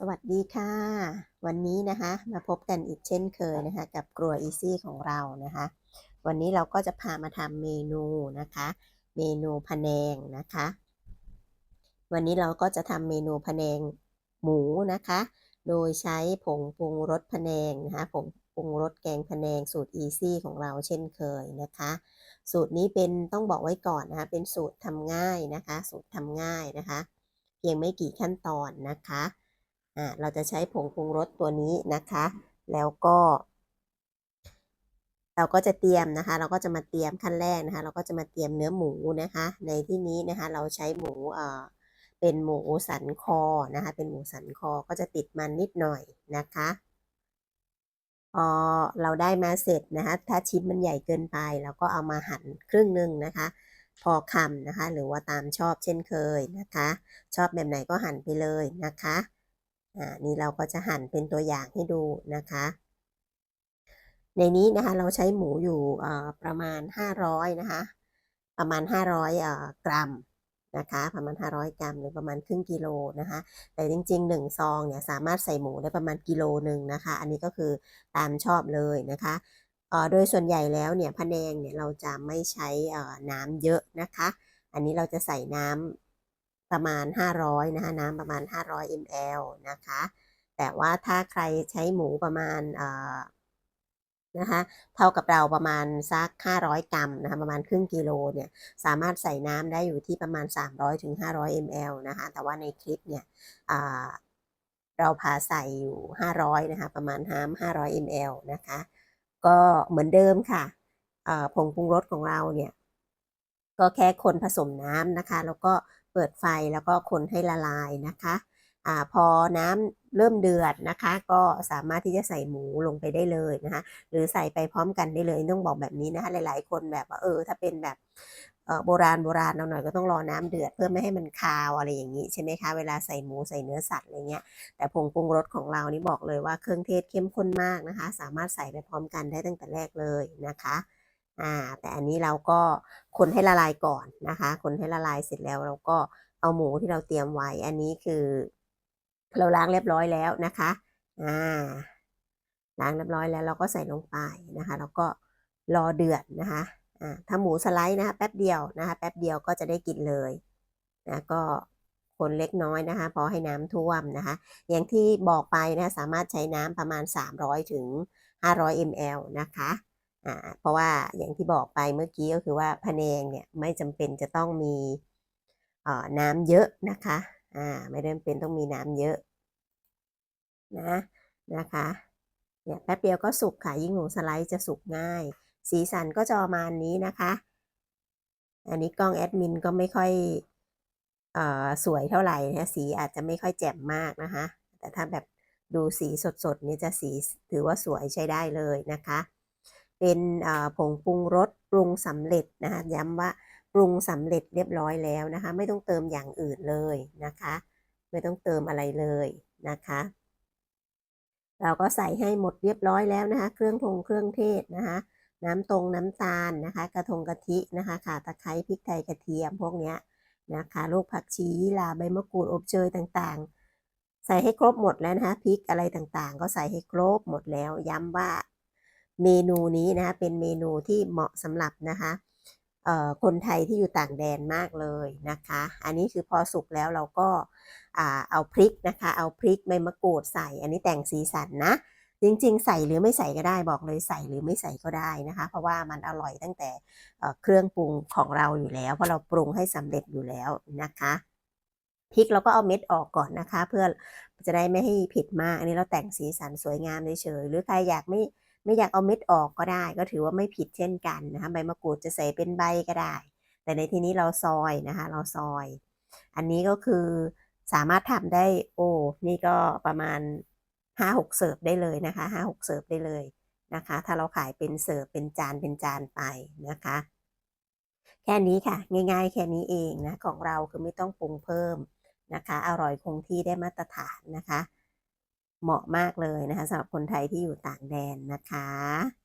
สวัสดีค่ะ วันนี้นะคะมาพบกันอีกเช่นเคยนะคะกับครัวอีซี่ของเรานะคะ วันนี้เราก็จะพามาทำเมนูนะคะ เมนูพะแนงนะคะ วันนี้เราก็จะทำเมนูพะแนงหมูนะคะ โดยใช้ผงปรุงรสพะแนงนะคะผงปรุงรสแกงพะแนงสูตรอีซี่ของเราเช่นเคยนะคะ สูตรนี้เป็นต้องบอกไว้ก่อนนะคะเป็นสูตรทำง่ายนะคะ สูตรทำง่ายนะคะ เพียงไม่กี่ขั้นตอนนะคะ อ่าเราจะใช้ผงปรุงรสตัวนี้นะคะ แล้วก็ เราก็จะเตรียมนะคะ เราก็จะมาเตรียมขั้นแรกนะคะ เราก็จะมาเตรียมเนื้อหมูนะคะ ในที่นี้นะคะ เราใช้หมูเอ่อเป็นหมูสันคอนะคะ เป็นหมูสันคอก็จะติดมันนิดหน่อยนะคะพอเราได้มาเสร็จนะคะ ถ้าชิ้นมันใหญ่เกินไปเราก็เอามาหั่นครึ่งหนึ่งนะคะ พอคำนะคะ หรือว่าตามชอบเช่นเคยนะคะ ชอบแบบไหนก็หั่นไปเลยนะคะ อ่านี่เราก็จะหั่นเป็นตัวอย่างให้ดูนะคะ ในนี้นะคะเราใช้หมูอยู่ประมาณ 500นะคะประมาณ 500กรัมนะคะประมาณ 500 กรัมหรือประมาณครึ่งกิโลนะคะ แต่จริง ๆ 1 ซองเนี่ยสามารถใส่หมูได้ประมาณกิโลหนึ่งนะคะ อันนี้ก็คือตามชอบเลยนะคะโดยส่วนใหญ่แล้วเนี่ยพะแนงเนี่ยเราจะไม่ใช้น้ำเยอะนะคะ อันนี้เราจะใส่น้ำ ประมาณ 500นะคะน้ำประมาณ 500 ml นะคะ แต่ว่าถ้าใครใช้หมูประมาณนะคะเท่ากับเราประมาณสัก 500 กรัมนะคะประมาณครึ่งกิโลเนี่ยสามารถใส่น้ำได้อยู่ที่ประมาณ 300ถึง500 ml นะคะแต่ว่าในคลิปเนี่ยเราพาใส่อยู่ 500นะคะประมาณน้ำ500 ml นะคะก็เหมือนเดิมค่ะผงปรุงรสของเราเนี่ยก็แค่คนผสมน้ำนะคะ แล้วก็ เปิดไฟแล้วก็คนให้ละลายนะคะอ่าพอน้ำเริ่มเดือดนะคะ ก็สามารถที่จะใส่หมูลงไปได้เลยนะคะ หรือใส่ไปพร้อมกันได้เลยต้องบอกแบบนี้นะคะหลาย ๆ คนแบบว่าเออถ้าเป็นแบบโบราณโบราณเราหน่อยก็ต้องรอน้ำเดือดเพื่อไม่ให้มันคาวอะไรอย่างนี้ใช่ไหมคะเวลาใส่หมูใส่เนื้อสัตว์อะไรเงี้ยแต่ผงปรุงรสของเรานี่บอกเลยว่าเครื่องเทศเข้มข้นมากนะคะ สามารถใส่ไปพร้อมกันได้ตั้งแต่แรกเลยนะคะ อ่าแต่อันนี้เราก็คนให้ละลายก่อนนะคะ คนให้ละลายเสร็จแล้วเราก็เอาหมูที่เราเตรียมไว้ อันนี้คือ เราล้างเรียบร้อยแล้วนะคะอ่าล้างเรียบร้อยแล้วเราก็ใส่ลงไปนะคะ แล้วก็รอเดือดนะคะอ่าถ้าหมูสไลด์นะคะแป๊บเดียวนะคะแป๊บเดียวก็จะได้กินเลยนะก็คนเล็กน้อยนะคะพอให้น้ำท่วมนะคะ อย่างที่บอกไปนะสามารถใช้น้ำประมาณ 300ถึง500 ml นะคะ เพราะว่าอย่างที่บอกไปเมื่อกี้ก็คือว่าพะแนงเนี่ยไม่จำเป็นจะต้องมีน้ำเยอะนะคะอ่าไม่จำเป็นต้องมีน้ำเยอะนะนะคะเนี่ยแป๊บเดียวก็สุกค่ะยิ่งหมูสไลด์จะสุกง่าย สีสันก็จะประมาณนี้นะคะ อันนี้กล้องแอดมินก็ไม่ค่อยอสวยเท่าไหร่นะสีอาจจะไม่ค่อยแจ่มมากนะคะ แต่ถ้าแบบดูสีสดๆนี่จะสีถือว่าสวยใช้ได้เลยนะคะ เป็นผงปรุงรสปรุงสำเร็จนะคะย้ำว่าปรุงสำเร็จเรียบร้อยแล้วนะคะ ไม่ต้องเติมอย่างอื่นเลยนะคะ ไม่ต้องเติมอะไรเลยนะคะ เราก็ใส่ให้หมดเรียบร้อยแล้วนะคะ เครื่องทงเครื่องเทศนะคะ น้ำตรงน้ำตาลนะคะ กระทงกะทินะคะข่าตะไคร้พริกไทยกระเทียมพวกนี้นะคะลูกผักชีลาใบมะกรูดอบเชยต่างๆ ใส่ให้ครบหมดแล้วนะคะพริกอะไรต่างๆ ก็ใส่ให้ครบหมดแล้ว ย้ำว่า เมนูนี้นะคะเป็นเมนูที่เหมาะสำหรับนะคะคนไทยที่อยู่ต่างแดนมากเลยนะคะ อันนี้คือพอสุกแล้วเราก็เอาพริกนะคะ เอาพริกใบมะกรูดใส่ อันนี้แต่งสีสันนะ จริงๆ ใส่หรือไม่ใส่ก็ได้บอกเลยใส่หรือไม่ใส่ก็ได้นะคะ เพราะว่ามันอร่อยตั้งแต่เครื่องปรุงของเราอยู่แล้ว เพราะเราปรุงให้สำเร็จอยู่แล้วนะคะพริกเราก็เอาเม็ดออกก่อนนะคะ เพื่อจะได้ไม่ให้ผิดมาก อันนี้เราแต่งสีสันสวยงามเฉยๆหรือใครอยากไม่ ไม่อยากเอาเม็ดออกก็ได้ ก็ถือว่าไม่ผิดเช่นกันนะคะใบมะกรูดจะใส่เป็นใบก็ได้ แต่ในที่นี้เราซอยนะคะเราซอย อันนี้ก็คือสามารถทำได้โอ้นี่ก็ประมาณห้าหกเสิร์ฟได้เลยนะคะห้าหกเสิร์ฟได้เลยนะคะ ถ้าเราขายเป็นเสิร์ฟเป็นจานเป็นจานไปนะคะ แค่นี้ค่ะ ง่ายๆ แค่นี้เองนะของเราคือไม่ต้องปรุงเพิ่มนะคะ อร่อยคงที่ได้มาตรฐานนะคะ เหมาะมากเลยนะคะสำหรับคนไทยที่อยู่ต่างแดนนะคะ